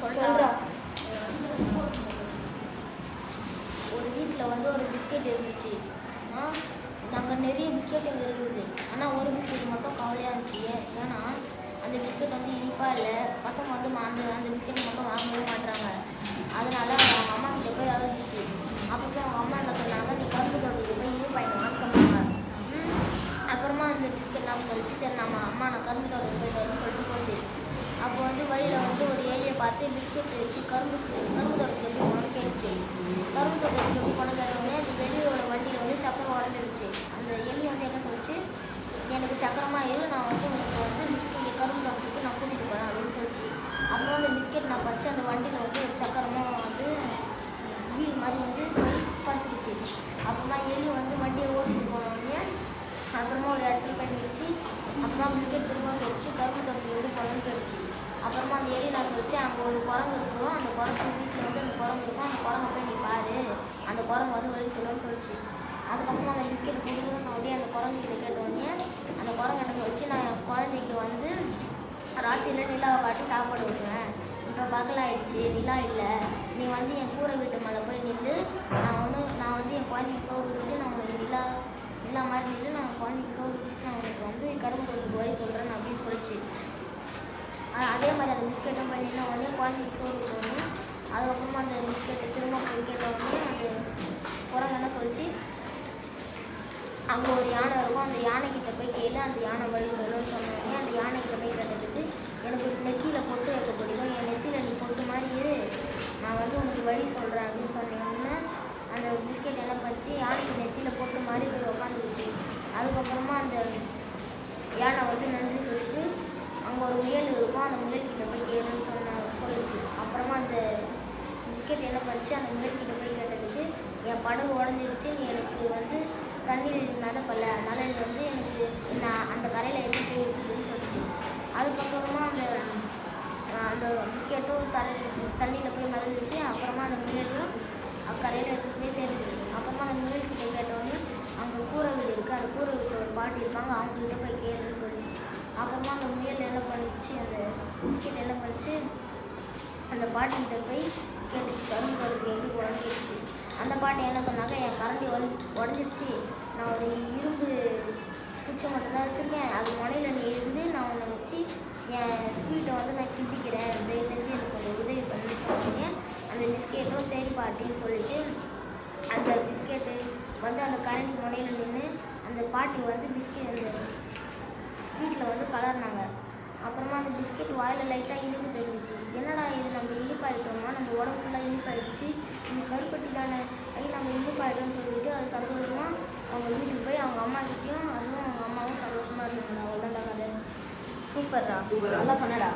சொல்றா. ஒரு வீட்டில் வந்து ஒரு பிஸ்கெட் இருந்துச்சு. நாங்கள் நிறைய பிஸ்கெட் இருக்குது. ஆனால் ஒரு பிஸ்கெட் மட்டும் கவலையாக இருந்துச்சு. ஏன்? ஏன்னா அந்த பிஸ்கெட் வந்து இனிப்பாக இல்லை. பசங்க வந்து அந்த அந்த பிஸ்கெட் மட்டும் வாங்கவே மாட்றாங்க. அதனால அவங்க அம்மா கிட்ட போய் அழுதுச்சு. அப்போ போய் அவங்க அம்மா என்ன சொன்னாங்க? நீ கரும்பு தோட்டத்துக்கு போய் இனிப்பாயிடுவான்னு சொன்னாங்க. அப்புறமா அந்த பிஸ்கெட் நான் சொல்லிச்சு சரி நம்ம அம்மா நான் கரும்பு தோட்டத்துக்கு போயிட்டு வரேன்னு சொல்லிட்டு போச்சு. அப்போ வந்து வழியில் வந்து ஒரு பார்த்து பிஸ்கெட் வச்சு கரும்புக்கு கரும்பு தோட்டத்துக்கு எப்படி போகணும்னு கேட்டுச்சு. கரும்பு தோட்டத்துக்கு எப்படி போகணும்னு கேட்டோடனே அந்த எலியோட வண்டியில் வந்து சக்கரம் உடஞ்சிருச்சு அந்த எலி வந்து என்ன சொல்லிச்சு? எனக்கு சக்கரமாக இரு நான் வந்து உங்களுக்கு வந்து பிஸ்கெட் கரும்பு தோட்டத்துக்கு நான் கூட்டிகிட்டு போகிறேன் அப்படின்னு சொல்லிச்சு. அப்புறம் அந்த பிஸ்கெட் நான் வச்சு அந்த வண்டியில் வந்து ஒரு சக்கரமாக வந்து வீல் மாதிரி வந்து போய் படுத்துக்கிச்சு அப்புறமா எலி வந்து வண்டியை ஓட்டிட்டு போனோடனே அப்புறமா ஒரு இடத்துல போய் நிறுத்தி அப்புறமா பிஸ்கெட் திரும்ப கழிச்சு கரும்பு தோட்டத்துக்கு எப்படி போகணும்னு கேட்டுச்சு. அப்புறமா அந்த எலி நான் சொல்லிச்சு அங்கே ஒரு குரங்கு இருக்கிறோம் அந்த குரங்கு வீட்டில் வந்து அந்த குரங்கு இருக்கும். அந்த குரங்கை போய் நீ பாரு. அந்த குரங்கு வந்து வழி சொல்லுன்னு சொல்லிச்சு. அதுக்கப்புறமா அந்த பிஸ்கெட் கொடுக்கணும் நான் அப்படியே அந்த குரங்கு கிட்ட கேட்ட உடனே அந்த குரங்கு என்ன சொல்லிச்சு நான் என் குழந்தைக்கு வந்து ராத்திரியில் நிலாவை காட்டி சாப்பாடு விடுவேன் இப்போ பகலாயிடுச்சு நிலா இல்லை. நீ வந்து என் கூரை வீட்டு மேலே போய் நில்லு. நான் ஒன்று நான் வந்து என் குழந்தைக்கு சோறு விட்டுட்டு நான் உனக்கு நிலா நிலா மாதிரி நில்லு. நான் குழந்தைக்கு சோறு விட்டுட்டு நான் உனக்கு வந்து கடம்பு கொடுத்து வழி சொல்கிறேன் அப்படின்னு சொல்லிச்சு அ- அதே மாதிரி அந்த பிஸ்கெட்டும் பண்ணின உடனே குழந்தைக்கு சோறு விட்டோடனே அதுக்கப்புறமா அந்த பிஸ்கெட்டை திரும்ப போய் கேட்ட உடனே அந்த குரங்கன்னு சொல்லிச்சு. அங்கே ஒரு யானை இருக்கும். அந்த யானைக்கிட்ட போய் கேட்டு அந்த யானை வழி சொல்லணும்னு சொன்னோடனே அந்த யானைக்கிட்ட போய் கேட்டதுக்கு எனக்கு நெத்தியில் பொட்டு வைக்க பிடிக்கும். என் நெத்தியில் நீ பொட்டு மாதிரி இரு. நான் வந்து உனக்கு வழி சொல்கிறேன் அப்படின்னு சொன்னோடனே அந்த பிஸ்கெட் என்ன பண்ணிச்சு யானைக்கு நெத்தியில் பொட்டு மாதிரி போய் உக்காந்துக்குச்சு அதுக்கப்புறமா அந்த யானை வந்து நன்றி சொல்லிட்டு அங்கே ஒரு அப்புறமா அந்த அந்த முயல்கிட்ட போய் கேளுன்னு சொன்ன சொல்லுச்சு. அப்புறமா அந்த பிஸ்கெட் என்ன பண்ணுச்சு? அந்த முயல்கிட்ட போய் கேட்டதுக்கு என் படகு உடஞ்சிடுச்சு. எனக்கு வந்து தண்ணியில் நீ மிதப்பல அதனால் நீ வந்து எனக்கு நான் அந்த கரையில் எதுவும் போய் விட்டுதுன்னு சொல்லிச்சு. அதுக்கப்புறமா அந்த அந்த பிஸ்கெட்டும் தலை தண்ணியில் போய் மிதந்துச்சு அப்புறமா அந்த முயலும் கரையில் எடுத்துகிட்டு போய் சேர்ந்துச்சு. அப்புறமா அந்த முயல்கிட்ட கேட்டோடனே அங்கே கூரை வீடு இருக்குது அந்த கூரை வீட்டில் ஒரு பாட்டி இருப்பாங்க. அவங்ககிட்ட போய் கேளுன்னு சொல்லிச்சு. அப்புறமா அந்த முயல் என்ன பண்ணுச்சு? அந்த பிஸ்கெட் என்ன கழிச்சு அந்த பாட்டிகிட்ட போய் கேட்டுச்சு கரும்பு தோட்டத்துக்கு எப்படி உடஞ்சிடுச்சு அந்த பாட்டி என்ன சொன்னாங்க என் கரண்டி வந்து உடஞ்சிடுச்சு நான் ஒரு இரும்பு குச்சி மட்டும்தான் வச்சுருக்கேன். அது முனையில் நீ இருந்து நான் ஒன்று வச்சு என் ஸ்வீட்டை வந்து நான் கிண்டிக்கிறேன். தயவு செஞ்சு எனக்கு கொஞ்சம் உதவி பண்ணி சொன்னீங்க. அந்த பிஸ்கெட்டும் சரி பாட்டின்னு சொல்லிட்டு அந்த பிஸ்கெட்டு வந்து அந்த கரண்டி முனையில் நின்று அந்த பாட்டி வந்து பிஸ்கெட் அந்த ஸ்வீட்டில் வந்து கலர்னாங்க. பிஸ்கெட் வாயில் லைட்டாக இனிப்பு தெரிஞ்சிச்சு என்னடா இது? நம்ம இனிப்பாயிட்டோமா? நம்ம உடம்பு ஃபுல்லாக இனிப்பாயிடுச்சு. இது கருப்பட்டி தானே? ஐ நம்ம இனிப்பாயிட்டோம்னு சொல்லிட்டு அது சந்தோஷமாக அவங்க வீட்டுக்கு போய் அவங்க அம்மா கிட்டேயும் அதுவும் அவங்க அம்மாவும் சந்தோஷமாக இருந்தாங்க அவ்வளோதான்டா கதை. சூப்பர்ரா நல்லா சொன்னடா